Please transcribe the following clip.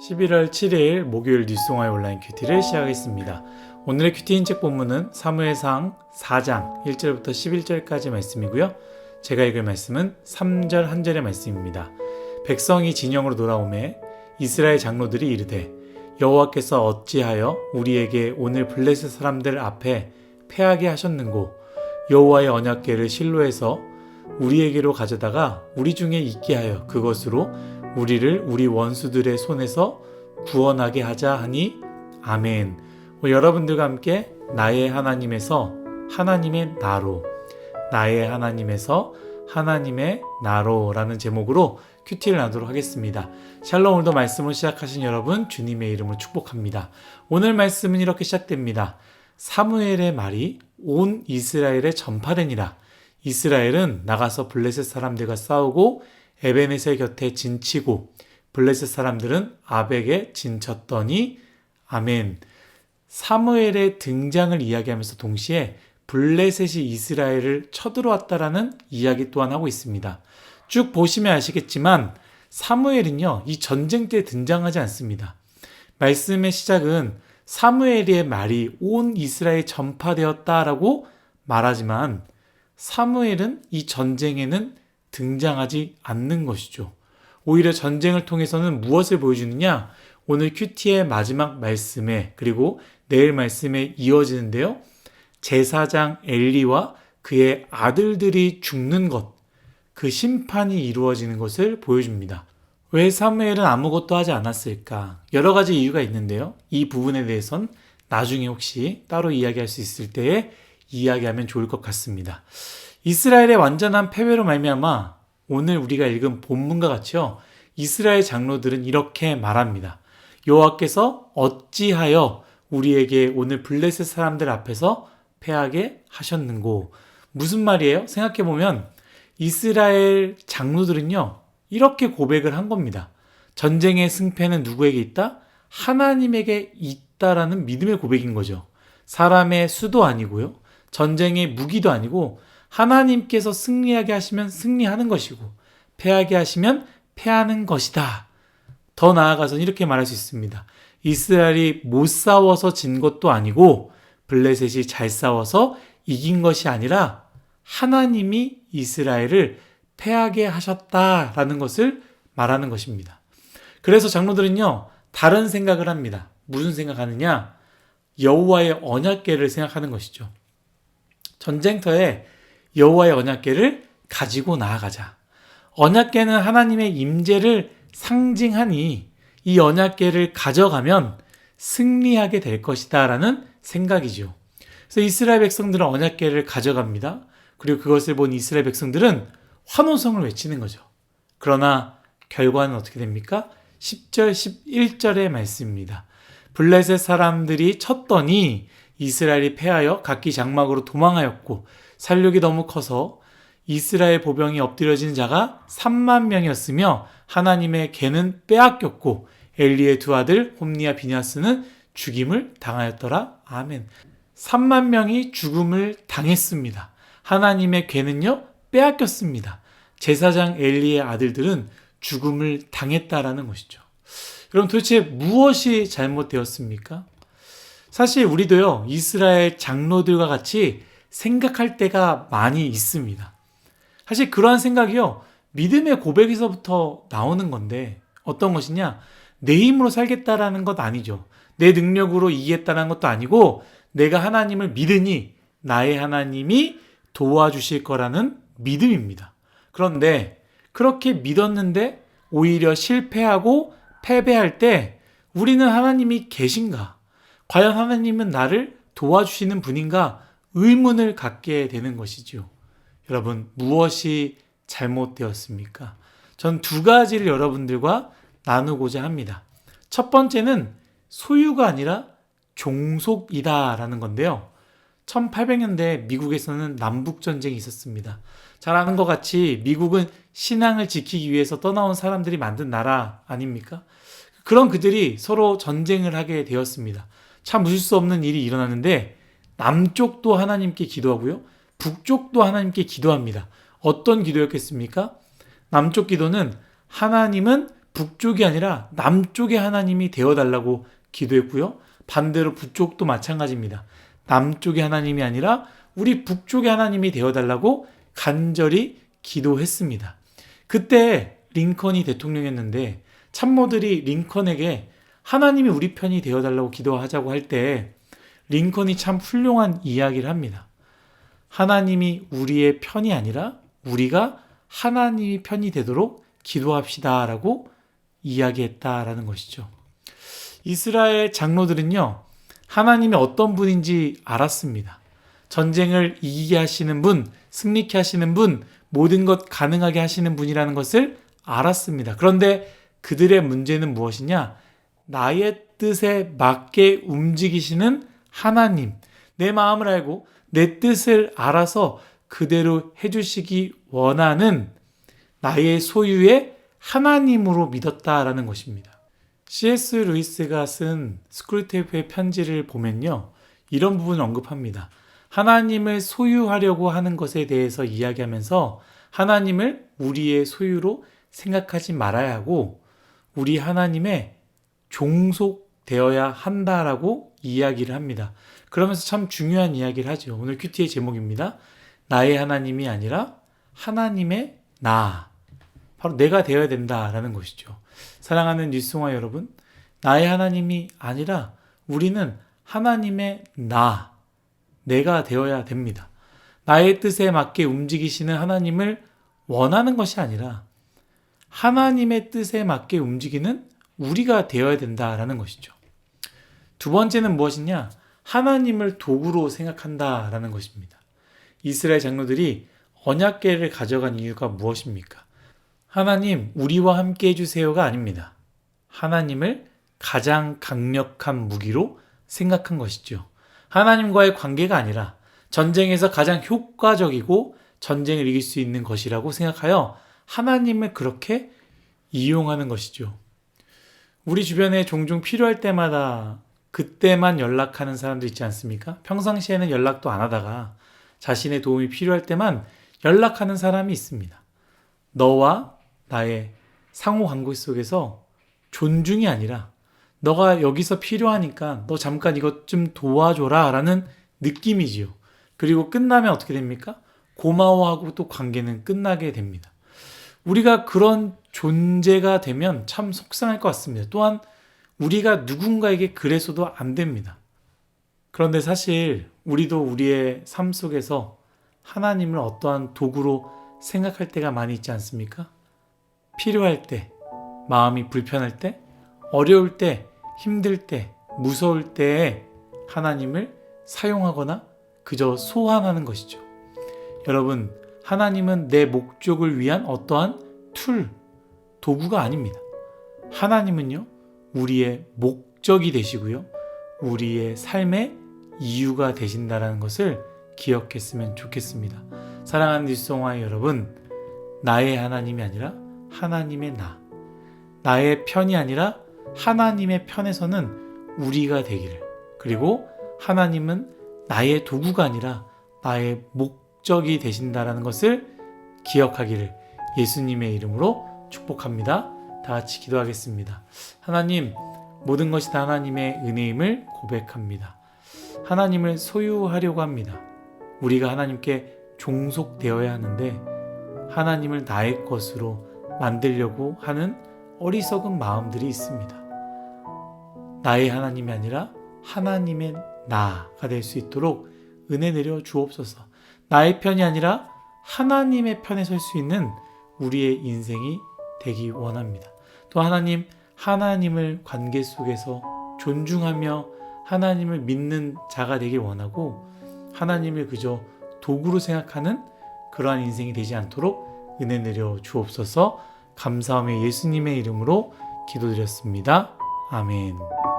11월 7일 목요일 뉴스공화의 온라인 큐티를 시작하겠습니다. 오늘의 큐티 인 책 본문은 사무엘상 4장 1절부터 11절까지 말씀이고요. 제가 읽을 말씀은 3절 한 절의 말씀입니다. 백성이 진영으로 돌아오매 이스라엘 장로들이 이르되 여호와께서 어찌하여 우리에게 오늘 블레셋 사람들 앞에 패하게 하셨는고 여호와의 언약궤를 실로에서 우리에게로 가져다가 우리 중에 있게 하여 그것으로 우리를 우리 원수들의 손에서 구원하게 하자 하니 아멘. 오늘 여러분들과 함께 나의 하나님에서 하나님의 나로 나의 하나님에서 하나님의 나로라는 제목으로 큐티를 나누도록 하겠습니다. 샬롬 오늘도 말씀을 시작하신 여러분 주님의 이름으로 축복합니다. 오늘 말씀은 이렇게 시작됩니다. 사무엘의 말이 온 이스라엘에 전파되니라. 이스라엘은 나가서 블레셋 사람들과 싸우고 에베네셀 곁에 진치고 블레셋 사람들은 아벡에 진쳤더니 아멘. 사무엘의 등장을 이야기하면서 동시에 블레셋이 이스라엘을 쳐들어왔다라는 이야기 또한 하고 있습니다. 쭉 보시면 아시겠지만 사무엘은요, 이 전쟁 때 등장하지 않습니다. 말씀의 시작은 사무엘의 말이 온 이스라엘에 전파되었다라고 말하지만 사무엘은 이 전쟁에는 등장하지 않는 것이죠. 오히려 전쟁을 통해서는 무엇을 보여주느냐? 오늘 큐티의 마지막 말씀에 그리고 내일 말씀에 이어지는데요. 제사장 엘리와 그의 아들들이 죽는 것, 그 심판이 이루어지는 것을 보여줍니다. 왜 사무엘은 아무것도 하지 않았을까? 여러 가지 이유가 있는데요. 이 부분에 대해선 나중에 혹시 따로 이야기할 수 있을 때에 이야기하면 좋을 것 같습니다. 이스라엘의 완전한 패배로 말미암아 오늘 우리가 읽은 본문과 같이요. 이스라엘 장로들은 이렇게 말합니다. 여호와께서 어찌하여 우리에게 오늘 블레셋 사람들 앞에서 패하게 하셨는고 무슨 말이에요? 생각해 보면 이스라엘 장로들은요. 이렇게 고백을 한 겁니다. 전쟁의 승패는 누구에게 있다? 하나님에게 있다라는 믿음의 고백인 거죠. 사람의 수도 아니고요. 전쟁의 무기도 아니고 하나님께서 승리하게 하시면 승리하는 것이고 패하게 하시면 패하는 것이다. 더 나아가서는 이렇게 말할 수 있습니다. 이스라엘이 못 싸워서 진 것도 아니고 블레셋이 잘 싸워서 이긴 것이 아니라 하나님이 이스라엘을 패하게 하셨다라는 것을 말하는 것입니다. 그래서 장로들은요, 다른 생각을 합니다. 무슨 생각하느냐? 여호와의 언약궤를 생각하는 것이죠. 전쟁터에 여호와의 언약궤를 가지고 나아가자. 언약궤는 하나님의 임재를 상징하니 이 언약궤를 가져가면 승리하게 될 것이다라는 생각이죠. 그래서 이스라엘 백성들은 언약궤를 가져갑니다. 그리고 그것을 본 이스라엘 백성들은 환호성을 외치는 거죠. 그러나 결과는 어떻게 됩니까? 10절, 11절의 말씀입니다. 블레셋 사람들이 쳤더니 이스라엘이 패하여 각기 장막으로 도망하였고 살육이 너무 커서 이스라엘 보병이 엎드려진 자가 3만 명이었으며 하나님의 개는 빼앗겼고 엘리의 두 아들 홈니와 비냐스는 죽임을 당하였더라. 아멘. 3만 명이 죽음을 당했습니다. 하나님의 개는요 빼앗겼습니다. 제사장 엘리의 아들들은 죽음을 당했다라는 것이죠. 그럼 도대체 무엇이 잘못되었습니까? 사실 우리도요 이스라엘 장로들과 같이 생각할 때가 많이 있습니다. 사실 그러한 생각이요, 믿음의 고백에서부터 나오는 건데, 어떤 것이냐? 내 힘으로 살겠다라는 것 아니죠. 내 능력으로 이기겠다는 것도 아니고, 내가 하나님을 믿으니, 나의 하나님이 도와주실 거라는 믿음입니다. 그런데, 그렇게 믿었는데, 오히려 실패하고 패배할 때, 우리는 하나님이 계신가? 과연 하나님은 나를 도와주시는 분인가? 의문을 갖게 되는 것이죠. 여러분, 무엇이 잘못되었습니까? 전 두 가지를 여러분들과 나누고자 합니다. 첫 번째는 소유가 아니라 종속이다라는 건데요. 1800년대 미국에서는 남북전쟁이 있었습니다. 잘 아는 것 같이 미국은 신앙을 지키기 위해서 떠나온 사람들이 만든 나라 아닙니까? 그런 그들이 서로 전쟁을 하게 되었습니다. 참 웃을 수 없는 일이 일어났는데 남쪽도 하나님께 기도하고요. 북쪽도 하나님께 기도합니다. 어떤 기도였겠습니까? 남쪽 기도는 하나님은 북쪽이 아니라 남쪽의 하나님이 되어달라고 기도했고요. 반대로 북쪽도 마찬가지입니다. 남쪽의 하나님이 아니라 우리 북쪽의 하나님이 되어달라고 간절히 기도했습니다. 그때 링컨이 대통령이었는데 참모들이 링컨에게 하나님이 우리 편이 되어달라고 기도하자고 할 때 링컨이 참 훌륭한 이야기를 합니다. 하나님이 우리의 편이 아니라 우리가 하나님이 편이 되도록 기도합시다 라고 이야기했다라는 것이죠. 이스라엘 장로들은요, 하나님이 어떤 분인지 알았습니다. 전쟁을 이기게 하시는 분, 승리케 하시는 분, 모든 것 가능하게 하시는 분이라는 것을 알았습니다. 그런데 그들의 문제는 무엇이냐? 나의 뜻에 맞게 움직이시는 하나님, 내 마음을 알고 내 뜻을 알아서 그대로 해주시기 원하는 나의 소유의 하나님으로 믿었다라는 것입니다. C.S. 루이스가 쓴 스크루테이프의 편지를 보면요. 이런 부분을 언급합니다. 하나님을 소유하려고 하는 것에 대해서 이야기하면서 하나님을 우리의 소유로 생각하지 말아야 하고 우리 하나님의 종속 되어야 한다라고 이야기를 합니다. 그러면서 참 중요한 이야기를 하죠. 오늘 큐티의 제목입니다. 나의 하나님이 아니라 하나님의 나. 바로 내가 되어야 된다라는 것이죠. 사랑하는 뉴스송화 여러분, 나의 하나님이 아니라 우리는 하나님의 나, 내가 되어야 됩니다. 나의 뜻에 맞게 움직이시는 하나님을 원하는 것이 아니라 하나님의 뜻에 맞게 움직이는 우리가 되어야 된다라는 것이죠. 두 번째는 무엇이냐? 하나님을 도구로 생각한다라는 것입니다. 이스라엘 장로들이 언약궤를 가져간 이유가 무엇입니까? 하나님, 우리와 함께 해주세요가 아닙니다. 하나님을 가장 강력한 무기로 생각한 것이죠. 하나님과의 관계가 아니라 전쟁에서 가장 효과적이고 전쟁을 이길 수 있는 것이라고 생각하여 하나님을 그렇게 이용하는 것이죠. 우리 주변에 종종 필요할 때마다 그때만 연락하는 사람도 있지 않습니까? 평상시에는 연락도 안 하다가 자신의 도움이 필요할 때만 연락하는 사람이 있습니다. 너와 나의 상호 관계 속에서 존중이 아니라 너가 여기서 필요하니까 너 잠깐 이것 좀 도와줘라 라는 느낌이지요. 그리고 끝나면 어떻게 됩니까? 고마워하고 또 관계는 끝나게 됩니다. 우리가 그런 존재가 되면 참 속상할 것 같습니다. 또한 우리가 누군가에게 그래서도 안 됩니다. 그런데 사실 우리도 우리의 삶 속에서 하나님을 어떠한 도구로 생각할 때가 많이 있지 않습니까? 필요할 때, 마음이 불편할 때, 어려울 때, 힘들 때, 무서울 때에 하나님을 사용하거나 그저 소환하는 것이죠. 여러분, 하나님은 내 목적을 위한 어떠한 툴, 도구가 아닙니다. 하나님은요, 우리의 목적이 되시고요, 우리의 삶의 이유가 되신다라는 것을 기억했으면 좋겠습니다. 사랑하는 뉴스송화의 여러분, 나의 하나님이 아니라 하나님의 나, 나의 편이 아니라 하나님의 편에서는 우리가 되기를, 그리고 하나님은 나의 도구가 아니라 나의 목적이 되신다라는 것을 기억하기를 예수님의 이름으로 축복합니다. 다 같이 기도하겠습니다. 하나님, 모든 것이 다 하나님의 은혜임을 고백합니다. 하나님을 소유하려고 합니다. 우리가 하나님께 종속되어야 하는데 하나님을 나의 것으로 만들려고 하는 어리석은 마음들이 있습니다. 나의 하나님이 아니라 하나님의 나가 될 수 있도록 은혜 내려 주옵소서. 나의 편이 아니라 하나님의 편에 설 수 있는 우리의 인생이 되기 원합니다. 또 하나님, 하나님을 관계 속에서 존중하며 하나님을 믿는 자가 되길 원하고 하나님을 그저 도구로 생각하는 그러한 인생이 되지 않도록 은혜 내려 주옵소서 감사하며 예수님의 이름으로 기도드렸습니다. 아멘.